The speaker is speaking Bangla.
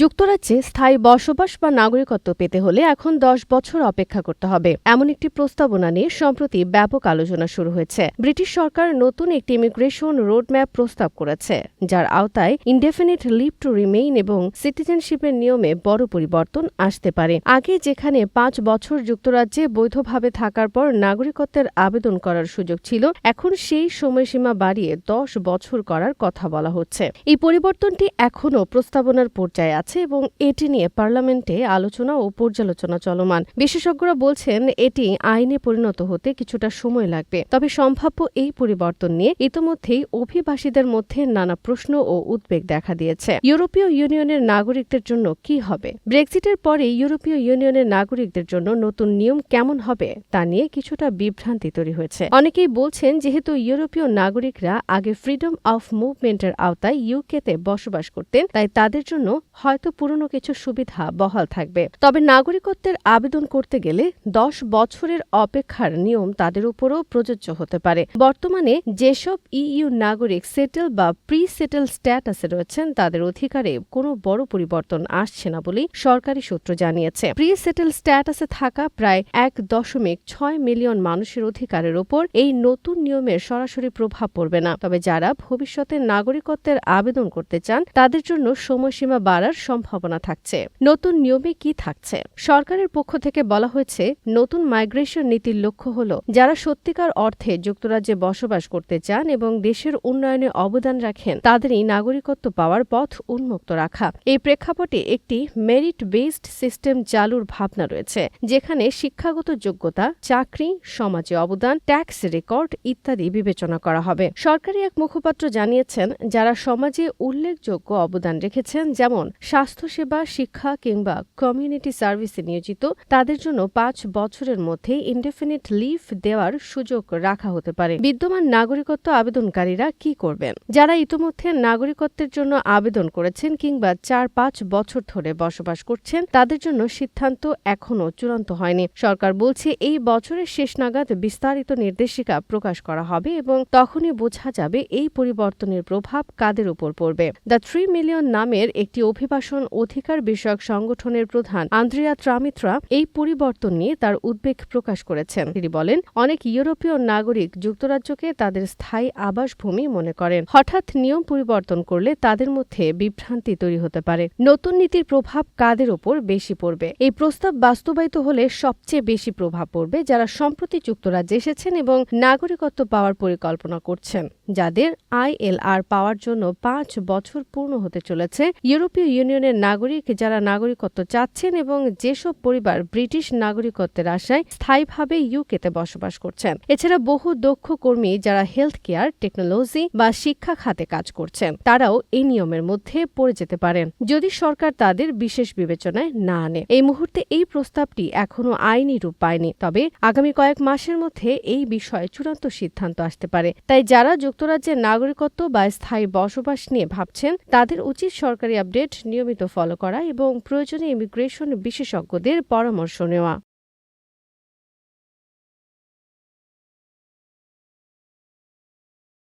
যুক্তরাজ্যে স্থায়ী বসবাস বা নাগরিকত্ব পেতে হলে এখন দশ বছর অপেক্ষা করতে হবে। এমন একটি প্রস্তাবনা নিয়ে সম্প্রতি ব্যাপক আলোচনা শুরু হয়েছে। ব্রিটিশ সরকার নতুন একটি ইমিগ্রেশন রোডম্যাপ প্রস্তাব করেছে, যার আওতায় ইনডেফিনিট লিভ টু রিমেইন এবং সিটিজেনশিপের নিয়মে বড় পরিবর্তন আসতে পারে। আগে যেখানে পাঁচ বছর যুক্তরাজ্যে বৈধভাবে থাকার পর নাগরিকত্বের আবেদন করার সুযোগ ছিল, এখন সেই সময়সীমা বাড়িয়ে দশ বছর করার কথা বলা হচ্ছে। এই পরিবর্তনটি এখনও প্রস্তাবনার পর্যায়ে আছে এবং এটি নিয়ে পার্লামেন্টে আলোচনা ও পর্যালোচনা চলমান। বিশেষজ্ঞরা বলছেন এটি আইনে পরিণত হতে কিছুটা সময় লাগবে। তবে সম্ভাব্য এই পরিবর্তন নিয়ে ইতোমধ্যেই অভিবাসীদের মধ্যে নানা প্রশ্ন ও উদ্বেগ দেখা দিয়েছে। ইউরোপীয় ইউনিয়নের নাগরিকদের জন্য কি হবে? ব্রেক্সিটের পরে ইউরোপীয় ইউনিয়নের নাগরিকদের জন্য নতুন নিয়ম কেমন হবে তা নিয়ে কিছুটা বিভ্রান্তি তৈরি হয়েছে। অনেকেই বলছেন যেহেতু ইউরোপীয় নাগরিকরা আগে ফ্রিডম অফ মুভমেন্টের আওতায় ইউকেতে বসবাস করতেন, তাই তাদের জন্য হয়তো পুরনো কিছু সুবিধা বহাল থাকবে। তবে নাগরিকত্বের আবেদন করতে গেলে দশ বছরের অপেক্ষার নিয়ম তাদের উপরও প্রযোজ্য হতে পারে। বর্তমানে যেসব ইইউ নাগরিক সেটেল বা প্রি সেটেল স্ট্যাটাসে রয়েছেন, তাদের অধিকারে কোনো বড় পরিবর্তন আসছে না বলেই সরকারি সূত্র জানিয়েছে। প্রি সেটেল স্ট্যাটাসে থাকা প্রায় এক দশমিক ছয় মিলিয়ন মানুষের অধিকারের ওপর এই নতুন নিয়মের সরাসরি প্রভাব পড়বে না। তবে যারা ভবিষ্যতে নাগরিকত্বের আবেদন করতে চান, তাদের জন্য সময়সীমা বাড়ার সম্ভাবনা থাকছে। নতুন নিয়মে কি থাকছে? সরকারের পক্ষ থেকে বলা হয়েছে, নতুন মাইগ্রেশন নীতির লক্ষ্য হল, যারা সত্যিকার অর্থে যুক্তরাজ্যে বসবাস করতে চান এবং দেশের উন্নয়নে অবদান রাখেন, তাদেরই নাগরিকত্ব পাওয়ার পথ উন্মুক্ত রাখা। এই প্রেক্ষাপটে একটি মেরিট বেসড সিস্টেম চালুর ভাবনা রয়েছে, যেখানে শিক্ষাগত যোগ্যতা, চাকরি, সমাজে অবদান ট্যাক্স রেকর্ড ইত্যাদি বিবেচনা করা হবে। সরকারি এক মুখপাত্র জানিয়েছেন, যারা সমাজে উল্লেখযোগ্য অবদান রেখেছেন, যেমন স্বাস্থ্যসেবা, শিক্ষা কিংবা কমিউনিটি সার্ভিসে নিয়োজিত, তাদের জন্য পাঁচ বছরের মধ্যে ইনডেফিনিট লিভ দেওয়ার সুযোগ রাখা হতে পারে। বিদ্যমান নাগরিকত্ব আবেদনকারীরা কি করবেন? যারা ইতোমধ্যে নাগরিকত্বের জন্য আবেদন করেছেন কিংবা চার পাঁচ বছর ধরে বসবাস করছেন, তাদের জন্য সিদ্ধান্ত এখনও চূড়ান্ত হয়নি। সরকার বলছে, এই বছরের শেষ নাগাদ বিস্তারিত নির্দেশিকা প্রকাশ করা হবে এবং তখনই বোঝা যাবে এই পরিবর্তনের প্রভাব কাদের উপর পড়বে। দ্য থ্রি মিলিয়ন নামের একটি অভিবাসন অধিকার বিষয়ক সংগঠনের প্রধান আন্দ্রিয়া ট্রামিত্রা এই পরিবর্তন নিয়ে তার উদ্বেগ প্রকাশ করেছেন। তিনি বলেন, অনেক ইউরোপীয় নাগরিক যুক্তরাজ্যকে তাদের স্থায়ী আবাসভূমি মনে করেন। হঠাৎ নিয়ম পরিবর্তন করলে তাদের মধ্যে বিভ্রান্তি তৈরি হতে পারে। নতুন নীতির প্রভাব কাদের ওপর বেশি পড়বে? এই প্রস্তাব বাস্তবায়িত হলে সবচেয়ে বেশি প্রভাব পড়বে যারা সম্প্রতি যুক্তরাজ্যে এসেছেন এবং নাগরিকত্ব পাওয়ার পরিকল্পনা করছেন, যাদের আইএলআর পাওয়ার জন্য পাঁচ বছর পূর্ণ হতে চলেছে। ইউরোপীয় ইউনিয়নের নাগরিক যারা নাগরিকত্ব চাচ্ছেন এবং যেসব পরিবার ব্রিটিশ নাগরিকত্বের আশায় স্থায়ীভাবে ইউকেতে বসবাস করছেন। এছাড়া বহু দক্ষ কর্মী যারা হেলথ কেয়ার টেকনোলজি বা শিক্ষা খাতে কাজ করছেন, তারাও এই নিয়মের মধ্যে পড়ে যেতে পারেন, যদি সরকার তাদের বিশেষ বিবেচনায় না আনে। এই মুহূর্তে এই প্রস্তাবটি এখনও আইনি রূপ পায়নি, তবে আগামী কয়েক মাসের মধ্যে এই বিষয়ে চূড়ান্ত সিদ্ধান্ত আসতে পারে। তাই যারা যুক্তরাজ্যের নাগরিকত্ব বা স্থায়ী বসবাস নিয়ে ভাবছেন, তাদের উচিত সরকারি আপডেট নিয়মিত ফলো করা এবং প্রয়োজনে ইমিগ্রেশন বিশেষজ্ঞদের পরামর্শ নেওয়া।